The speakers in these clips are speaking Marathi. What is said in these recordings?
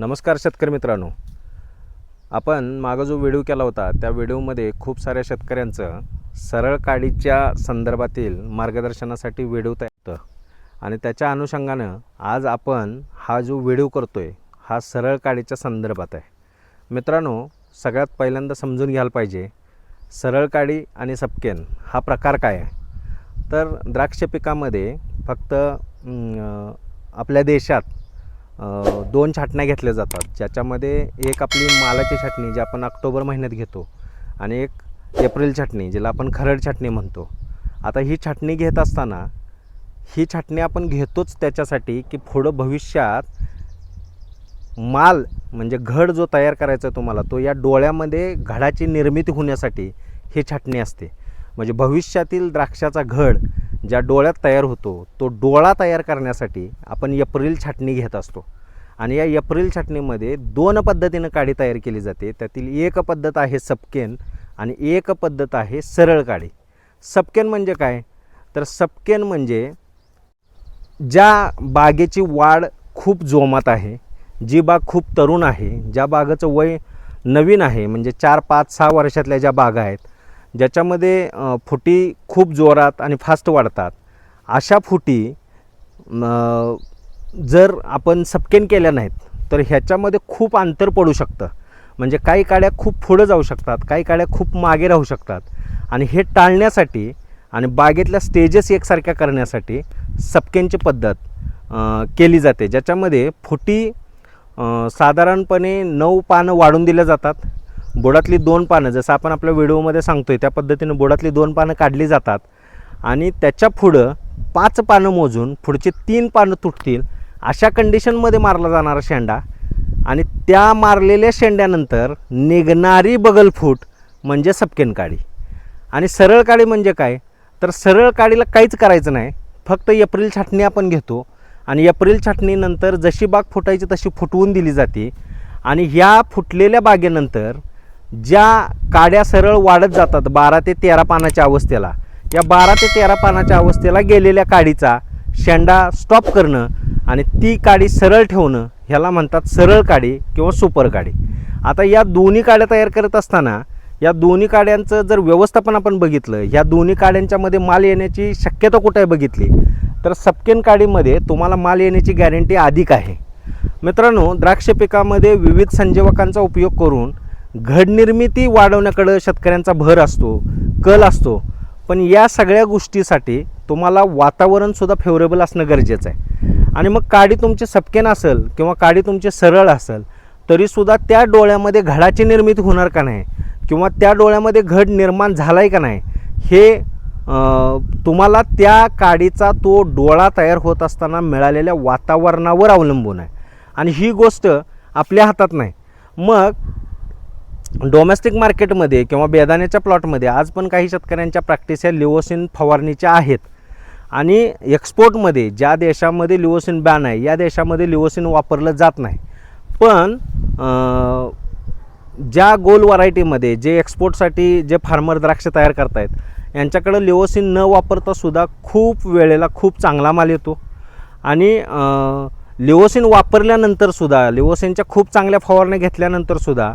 नमस्कार शेतकरी मित्रांनो. आपण मागं जो व्हिडिओ केला होता त्या व्हिडिओमध्ये खूप साऱ्या शेतकऱ्यांचं सरळ काडीच्या संदर्भातील मार्गदर्शनासाठी व्हिडिओ तयार होतं. आणि त्याच्या अनुषंगानं आज आपण हा जो व्हिडिओ करतो आहे हा सरळ काडीच्या संदर्भात आहे. मित्रांनो सगळ्यात पहिल्यांदा समजून घ्यायला पाहिजे सरळ काडी आणि सपकेन हा प्रकार काय आहे? तर द्राक्ष पिकामध्ये फक्त आपल्या देशात दोन छाटण्या घेतल्या जातात. ज्याच्यामध्ये एक आपली मालाची छाटणी जी आपण ऑक्टोबर महिन्यात घेतो आणि एक एप्रिल छाटणी ज्याला आपण खरड छाटणी म्हणतो. आता ही छाटणी घेत असताना ही छाटणी आपण घेतोच त्याच्यासाठी की पुढं भविष्यात माल म्हणजे घड जो तयार करायचा आहे तुम्हाला तो या डोळ्यामध्ये घडाची निर्मिती होण्यासाठी ही छाटणी असते. म्हणजे भविष्यातील द्राक्षाचा घड ज्या डोळ्यात तयार होतो तो डोळा तयार करण्यासाठी आपण एप्रिल छाटणी घेत असतो. आणि या एप्रिल छाटणीमध्ये दोन पद्धतीनं काडी तयार केली जाते. त्यातील एक पद्धत आहे सपकेन आणि एक पद्धत आहे सरळ काडी. सपकेन म्हणजे काय? तर सपकेन म्हणजे ज्या बागेची वाढ खूप जोमात आहे जी बाग खूप तरुण आहे ज्या बागाचं वय नवीन आहे म्हणजे चार पाच सहा वर्षातल्या ज्या बागा आहेत ज्याच्यामध्ये फुटी खूप जोरात आणि फास्ट वाढतात. अशा फुटी जर आपण सपकेन केल्या नाहीत तर ह्याच्यामध्ये खूप अंतर पडू शकतं. म्हणजे काही काड्या खूप पुढं जाऊ शकतात काही काड्या खूप मागे राहू शकतात. आणि हे टाळण्यासाठी आणि बागेतल्या स्टेजेस एकसारख्या करण्यासाठी सपकेनची पद्धत केली जाते. ज्याच्यामध्ये फुटी साधारणपणे नऊ पानं वाढून दिल्या जातात. बोडातली दोन पानं जसं आपण आपल्या व्हिडिओमध्ये सांगतोय त्या पद्धतीनं बोडातली दोन पानं काढली जातात. आणि त्याच्या पुढं पाच पानं मोजून पुढचे तीन पानं तुटतील अशा कंडिशनमध्ये मारला जाणारा शेंडा. आणि त्या मारलेल्या शेंड्यानंतर निघणारी बगलफूट म्हणजे सपकेन काडी. आणि सरळ काडी म्हणजे काय? तर सरळ काळीला काहीच करायचं नाही फक्त एप्रिल छाटणी आपण घेतो. आणि एप्रिल छाटणीनंतर जशी बाग फुटायची तशी फुटवून दिली जाते. आणि ह्या फुटलेल्या बागेनंतर ज्या काड्या सरळ वाढत जातात बारा ते तेरा पानाच्या अवस्थेला या बारा ते तेरा पानाच्या अवस्थेला गेलेल्या काडीचा शेंडा स्टॉप करणं आणि ती काडी सरळ ठेवणं ह्याला म्हणतात सरळ काडी किंवा सुपर काडी. आता या दोन्ही काड्या तयार करत असताना या दोन्ही काड्यांचं जर व्यवस्थापन आपण बघितलं ह्या दोन्ही काड्यांच्यामध्ये माल येण्याची शक्यता कुठे आहे बघितली? तर सपकेन काडीमध्ये तुम्हाला माल येण्याची गॅरंटी अधिक आहे. मित्रांनो द्राक्ष पिकामध्ये विविध संजीवकांचा उपयोग करून घडनिर्मिती वाढवण्याकडं शेतकऱ्यांचा भर असतो कल असतो. पण या सगळ्या गोष्टीसाठी तुम्हाला वातावरणसुद्धा फेवरेबल असणं गरजेचं आहे. आणि मग काडी तुमची सपकेन असेल किंवा काडी तुमची सरळ असेल तरीसुद्धा त्या डोळ्यामध्ये घडाची निर्मिती होणार का नाही? किंवा त्या डोळ्यामध्ये घड निर्माण झाला आहे का नाही? हे तुम्हाला त्या काडीचा तो डोळा तयार होत असताना मिळालेल्या वातावरणावर अवलंबून आहे. आणि ही गोष्ट आपल्या हातात नाही. मग डोमेस्टिक मार्केटमध्ये किंवा बेदाण्याच्या प्लॉटमध्ये आज पण काही शेतकऱ्यांच्या प्रॅक्टिस या लिओसिन फवारणीच्या आहेत. आणि एक्सपोर्टमध्ये ज्या देशामध्ये लिओसिन बॅन आहे या देशामध्ये लिओसिन वापरलं जात नाही. पण ज्या गोल व्हरायटीमध्ये जे एक्सपोर्टसाठी जे फार्मर द्राक्ष तयार करतायत यांच्याकडं लिओसिन न वापरता सुद्धा खूप वेळेला खूप चांगला माल येतो. आणि लिओसिन वापरल्यानंतरसुद्धा लिओसिनच्या खूप चांगल्या फवारण्या घेतल्यानंतर सुद्धा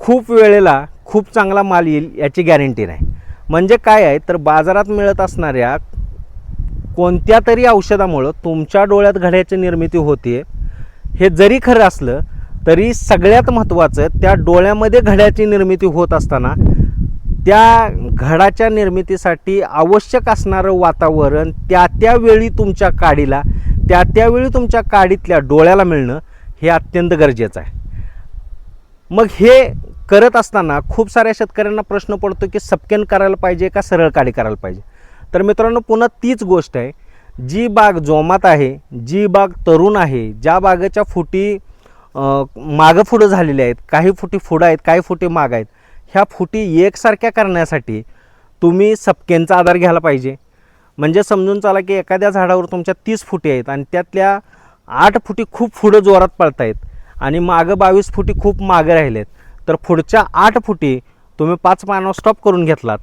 खूप वेळेला खूप चांगला माल येईल याची गॅरंटी नाही. म्हणजे काय आहे तर बाजारात मिळत असणाऱ्या कोणत्या तरी औषधामुळं तुमच्या डोळ्यात घड्याची निर्मिती होते हे जरी खरं असलं तरी सगळ्यात महत्त्वाचं त्या डोळ्यामध्ये घड्याची निर्मिती होत असताना त्या घडाच्या निर्मितीसाठी आवश्यक असणारं वातावरण त्या त्यावेळी तुमच्या काडीला त्या त्यावेळी तुमच्या काडीतल्या डोळ्याला मिळणं हे अत्यंत गरजेचं आहे. मग हे करत असताना खूप साऱ्या शेतकऱ्यांना प्रश्न पडतो की सपकेन करायला पाहिजे का सरळ काढी करायला पाहिजे? तर मित्रांनो पुन्हा तीच गोष्ट आहे. जी बाग जोमात आहे जी बाग तरुण आहे ज्या बागेच्या फुटी मागं फुडं झालेल्या आहेत काही फुटी फुडं आहेत काही फुटी माग आहेत ह्या फुटी एकसारख्या करण्यासाठी तुम्ही सपकेनचा आधार घ्यायला पाहिजे. म्हणजे समजून चाला की एखाद्या झाडावर तुमच्या तीस फुटी आहेत आणि त्यातल्या आठ फुटी खूप फुडं जोरात पळतायत. आणि मागं बावीस फुटी खूप मागं राहिलेत. तर पुढच्या आठ फुटी तुम्ही पाच पानावर स्टॉप करून घेतलात.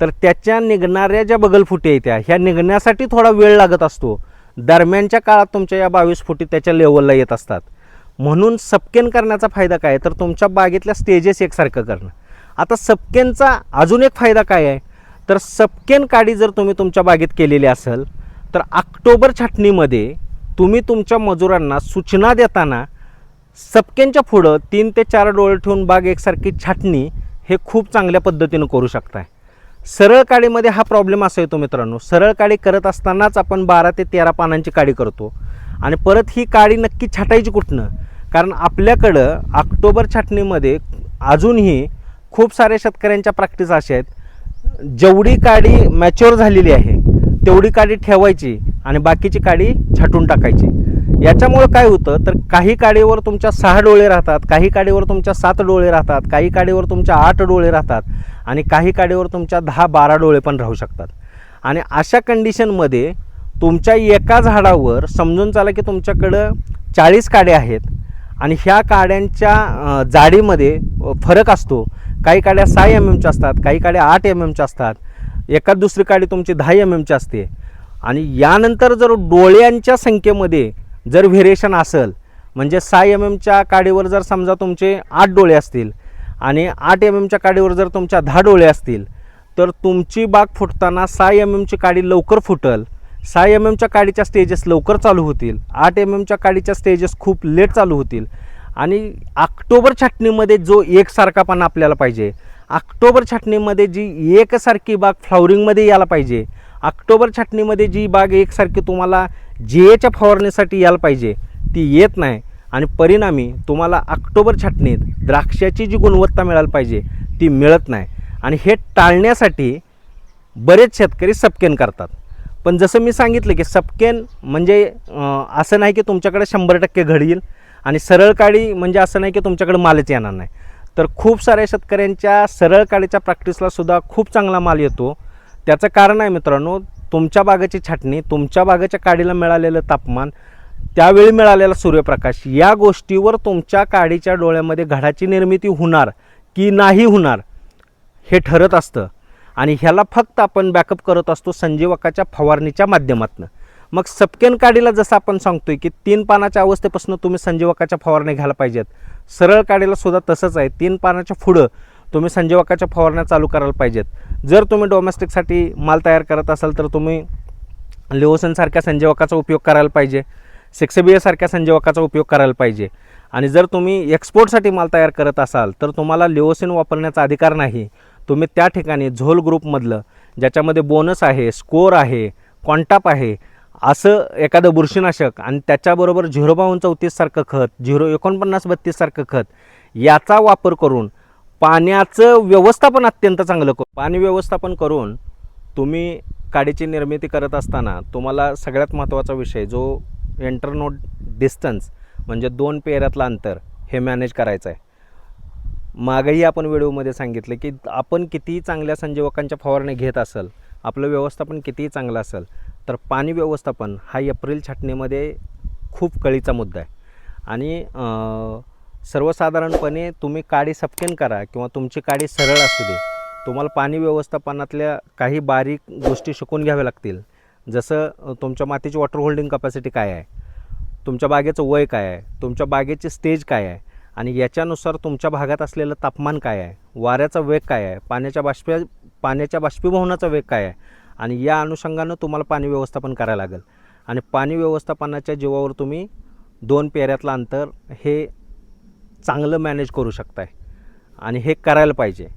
तर त्याच्या निघणाऱ्या ज्या बगल फुटी आहेत त्या ह्या निघण्यासाठी थोडा वेळ लागत असतो. दरम्यानच्या काळात तुमच्या या बावीस फुटी त्याच्या लेवलला येत असतात. म्हणून सपकेन करण्याचा फायदा काय? तर तुमच्या बागेतल्या स्टेजेस एकसारखं करणं. आता सपकेनचा अजून एक फायदा काय आहे? तर सपकेन काडी जर तुम्ही तुमच्या बागेत केलेली असेल तर ऑक्टोबर छाटणीमध्ये तुम्ही तुमच्या मजुरांना सूचना देताना सपकेंच्या पुढं तीन ते चार डोळे ठेवून बाग एकसारखी छाटणी हे खूप चांगल्या पद्धतीनं करू शकताय. सरळ काडीमध्ये हा प्रॉब्लेम असा येतो मित्रांनो. सरळ काडी करत असतानाच आपण बारा ते तेरा पानांची काडी करतो. आणि परत ही काडी नक्की छाटायची कुठनं? कारण आपल्याकडं ऑक्टोबर छाटणीमध्ये अजूनही खूप साऱ्या शेतकऱ्यांच्या प्रॅक्टिस अशा आहेत. जेवढी काडी मॅच्युअर झालेली आहे तेवढी काडी ठेवायची आणि बाकीची काडी छाटून टाकायची. याच्यामुळं काय होतं तर काही काडीवर तुमच्या सहा डोळे राहतात काही काडीवर तुमच्या सात डोळे राहतात काही काडीवर तुमच्या आठ डोळे राहतात आणि काही काडीवर तुमच्या दहा बारा डोळे पण राहू शकतात. आणि अशा कंडिशनमध्ये तुमच्या एका झाडावर समजून चाला की तुमच्याकडं चाळीस काड्या आहेत आणि ह्या काड्यांच्या जाडीमध्ये फरक असतो. काही काड्या सहा एम एमच्या असतात काही काड्या आठ एम एमच्या असतात. एकाच दुसरी काडी तुमची दहा एम एमची असते. आणि यानंतर जर डोळ्यांच्या संख्येमध्ये जर व्हेरिएशन असेल म्हणजे सहा एम एमच्या काडीवर जर समजा तुमचे आठ डोळे असतील आणि आठ एम एमच्या काडीवर जर तुमच्या दहा डोळे असतील तर तुमची बाग फुटताना सहा एम एमची काडी लवकर फुटल सहा एम एमच्या काडीच्या स्टेजेस लवकर चालू होतील आठ एम एमच्या काडीच्या स्टेजेस खूप लेट चालू होतील. आणि ऑक्टोबर छाटणीमध्ये जो एकसारखापणा आपल्याला पाहिजे ऑक्टोबर छाटणीमध्ये जी एकसारखी बाग फ्लॉवरिंगमध्ये यायला पाहिजे. ऑक्टोबर छाटणीमध्ये जी बाग एकसारखी तुम्हाला जे एच्या फवारणीसाठी यायला पाहिजे ती येत नाही. आणि परिणामी तुम्हाला ऑक्टोबर छाटणीत द्राक्षाची जी गुणवत्ता मिळायला पाहिजे ती मिळत नाही. आणि हे टाळण्यासाठी बरेच शेतकरी सपकेन करतात. पण जसं मी सांगितलं की सपकेन म्हणजे असं नाही की तुमच्याकडे शंभर टक्के घड येईल आणि सरळ काळी म्हणजे असं नाही की तुमच्याकडे मालच येणार नाही. तर खूप साऱ्या शेतकऱ्यांच्या सरळ काळीच्या प्रॅक्टिसला सुद्धा खूप चांगला माल येतो. त्याचं कारण आहे मित्रांनो तुमच्या बागेची छाटणी तुमच्या बागेच्या काडीला मिळालेलं तापमान त्यावेळी मिळालेला सूर्यप्रकाश या गोष्टीवर तुमच्या काडीच्या डोळ्यामध्ये घडाची निर्मिती होणार की नाही होणार हे ठरत असतं. आणि ह्याला फक्त आपण बॅकअप करत असतो संजीवकाच्या फवारणीच्या माध्यमातून. मग सपकेन काडीला जसं आपण सांगतोय की तीन पानाच्या अवस्थेपासून तुम्ही संजीवकाच्या फवारण्या घ्यायला पाहिजेत. सरळ काडीला सुद्धा तसंच आहे. तीन पानाच्या पुढं तुम्ही संजीवकाच्या फवारण्या चालू करायला पाहिजेत. जर तुम्ही डोमेस्टिकसाठी माल तयार करत असाल तर तुम्ही लिओसनसारख्या संजीवकाचा उपयोग करायला पाहिजे. सेक्सेबियासारख्या संजीवकाचा उपयोग करायला पाहिजे. आणि जर तुम्ही एक्सपोर्टसाठी माल तयार करत असाल तर तुम्हाला लिओसिन वापरण्याचा अधिकार नाही. तुम्ही त्या ठिकाणी झोल ग्रुपमधलं ज्याच्यामध्ये बोनस आहे स्कोअर आहे कॉन्टाप आहे असं एखादं बुरशीनाशक आणि त्याच्याबरोबर झिरो बावन्न चौतीससारखं खत झिरो एकोणपन्नास बत्तीससारखं खत याचा वापर करून पाण्याचं व्यवस्थापन अत्यंत चांगलं करू. पाणी व्यवस्थापन करून तुम्ही काडीची निर्मिती करत असताना तुम्हाला सगळ्यात महत्त्वाचा विषय जो एंटरनोट डिस्टन्स म्हणजे दोन पेऱ्यातलं अंतर हे मॅनेज करायचं आहे मागही आपण व्हिडिओमध्ये सांगितलं की आपण कितीही चांगल्या संजीवकांच्या फवारण्या घेत असेल आपलं व्यवस्थापन कितीही चांगलं असेल तर पाणी व्यवस्थापन हा एप्रिल छाटणीमध्ये खूप कळीचा मुद्दा आहे. आणि सर्वसाधारणपणे तुम्ही काडी सपकेन करा किंवा तुमची काडी सरळ असू दे तुम्हाला पाणी व्यवस्थापनातल्या काही बारीक गोष्टी शिकून घ्याव्या लागतील. जसं तुमच्या मातीची वॉटर होल्डिंग कपॅसिटी काय आहे? तुमच्या बागेचं वय काय आहे? तुमच्या बागेची स्टेज काय आहे? आणि याच्यानुसार तुमच्या भागात असलेलं तापमान काय आहे? वाऱ्याचा वेग काय आहे? पाण्याच्या बाष्पी पाण्याच्या बाष्पीभवनाचा वेग काय आहे? आणि या अनुषंगानं तुम्हाला पाणी व्यवस्थापन करायला लागेल. आणि पाणी व्यवस्थापनाच्या जीवावर तुम्ही दोन पेऱ्यातलं अंतर हे चांगलं मॅनेज करू शकताय. आणि हे करायला पाहिजे.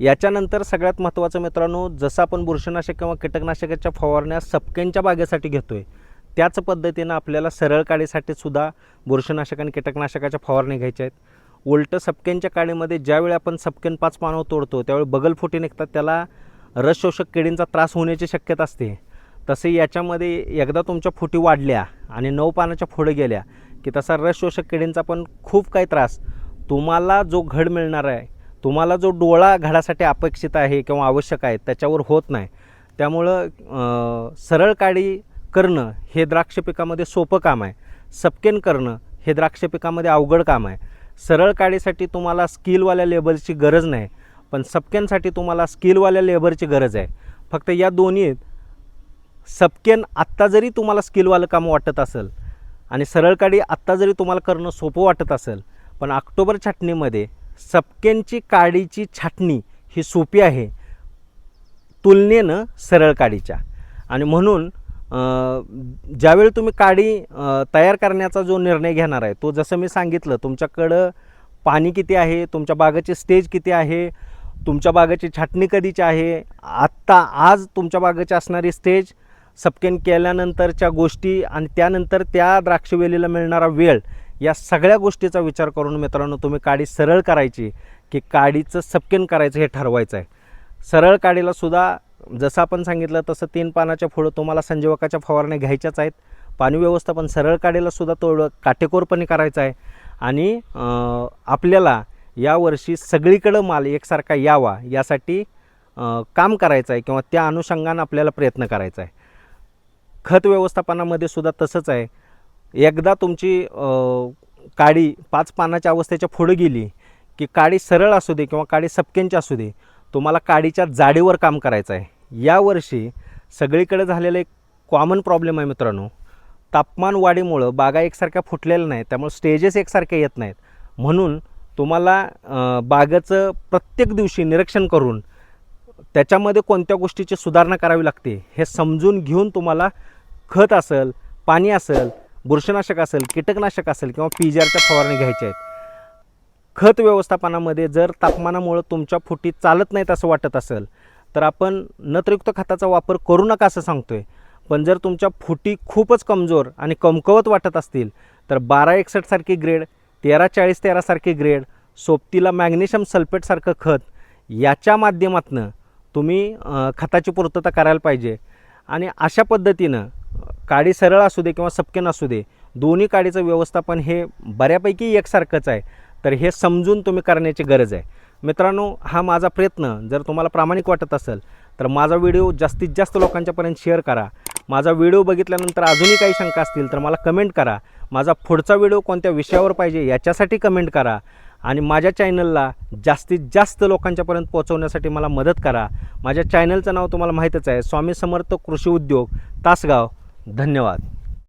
याच्यानंतर सगळ्यात महत्त्वाचं मित्रांनो जसं आपण बुरशीनाशक किंवा कीटकनाशकाच्या फवारण्या सपक्यांच्या बागेसाठी घेतो आहे त्याच पद्धतीनं आपल्याला सरळ काडीसाठी सुद्धा बुरशीनाशक आणि कीटकनाशकाच्या फवारणी घ्यायच्या आहेत. उलटं सपक्यांच्या काडीमध्ये ज्यावेळी आपण सपकेन पाच पानं तोडतो त्यावेळी बगलफुटी निघतात त्याला रस शोषक किडींचा त्रास होण्याची शक्यता असते. तसे याच्यामध्ये एकदा तुमच्या फुटी वाढल्या आणि नऊ पानाच्या फुडे गेल्या की तसा रस शोषक किडींचा पण खूप काही त्रास. तुम्हाला जो घड मिळणार आहे तुम्हाला जो डोळा घडासाठी अपेक्षित आहे किंवा आवश्यक आहे त्याच्यावर होत नाही. त्यामुळं सरळ काडी करणं हे द्राक्ष पिकामध्ये सोपं काम आहे. सपकेन करणं हे द्राक्ष पिकामध्ये अवघड काम आहे. सरळ काडीसाठी तुम्हाला स्किलवाल्या लेबलची गरज नाही. पण सपकेनसाठी तुम्हाला स्किलवाल्या लेबरची गरज आहे. फक्त या दोन्हीत सबकेन आत्ता जरी तुम्हाला स्किलवालं काम वाटत असेल आणि सरळ काडी आत्ता जरी तुम्हाला करणं सोपं वाटत असेल पण ऑक्टोबर छाटणीमध्ये सपकेंची काडीची छाटणी ही सोपी आहे. तुलनेनं सरळ काडीच्या आणि म्हणून ज्यावेळी तुम्ही काडी तयार करण्याचा जो निर्णय घेणार आहे तो जसं मी सांगितलं तुमच्याकडं पाणी किती आहे तुमच्या बागेची स्टेज किती आहे तुमच्या बागेची छाटणी कधीची आहे? आत्ता आज तुमच्या बागेची असणारी स्टेज सपकेन केल्यानंतरच्या गोष्टी आणि त्यानंतर त्या द्राक्षवेलीला मिळणारा वेळ या सगळ्या गोष्टीचा विचार करून मित्रांनो तुम्ही काडी सरळ करायची की काडीचं सपकेन करायचं हे ठरवायचं आहे. सरळ काडीला सुद्धा जसं आपण सांगितलं तसं तीन पानाच्या फुळं तुम्हाला संजीवकाच्या फवारण्या घ्यायच्याच आहेत. पाणी व्यवस्थापन सरळ काडीला सुद्धा थोडं काटेकोरपणे करायचं आहे. आणि आपल्याला यावर्षी सगळीकडं माल एकसारखा यावा यासाठी काम करायचं आहे किंवा त्या अनुषंगानं आपल्याला प्रयत्न करायचा आहे खत व्यवस्थापनामध्ये सुद्धा तसंच आहे. एकदा तुमची काडी पाच पानाच्या अवस्थेच्या पुढं गेली की काडी सरळ असू दे किंवा काडी सपकेंची असू दे तुम्हाला काडीच्या जाडीवर काम करायचं आहे यावर्षी सगळीकडे झालेलं एक कॉमन प्रॉब्लेम आहे मित्रांनो. तापमान वाढीमुळं बागा एकसारख्या फुटलेल्या नाहीत त्यामुळे स्टेजेस एकसारख्या येत नाहीत. म्हणून तुम्हाला बागेचं प्रत्येक दिवशी निरीक्षण करून त्याच्यामध्ये कोणत्या गोष्टीची सुधारणा करावी लागते हे समजून घेऊन तुम्हाला खत असेल पाणी असेल बुरशीनाशक असेल कीटकनाशक असेल किंवा पीजीआरच्या फवारणी घ्यायच्या आहेत. खत व्यवस्थापनामध्ये जर तापमानामुळं तुमच्या फुटी चालत नाहीत असं वाटत असेल तर आपण नत्रयुक्त खताचा वापर करू नका असं सांगतो आहे पण जर तुमच्या फुटी खूपच कमजोर आणि कमकवत वाटत असतील तर बारा एकसष्टसारखी ग्रेड तेरा चाळीस तेरासारखे ग्रेड सोबतीला मॅग्नेशियम सल्फेटसारखं खत याच्या माध्यमातनं तुम्ही खताची पूर्तता करायला पाहिजे. आणि अशा पद्धतीनं काडी सरळ असू दे किंवा सपकेन असू दे दोन्ही काडीचं व्यवस्थापन हे बऱ्यापैकी एकसारखंच आहे. तर हे समजून तुम्ही करण्याची गरज आहे. मित्रांनो हा माझा प्रयत्न जर तुम्हाला प्रामाणिक वाटत असेल तर माझा व्हिडिओ जास्तीत जास्त लोकांच्यापर्यंत शेअर करा. माझा व्हिडिओ बघितल्यानंतर अजूनही काही शंका असतील तर मला कमेंट करा. माझा पुढचा व्हिडिओ कोणत्या विषयावर पाहिजे याच्यासाठी कमेंट करा. आणि माझ्या चॅनलला जास्तीत जास्त लोकांच्यापर्यंत पोहोचवण्यासाठी मला मदत करा. माझ्या चॅनलचं नाव तुम्हाला माहीतच आहे. स्वामी समर्थ कृषी उद्योग तासगाव. धन्यवाद.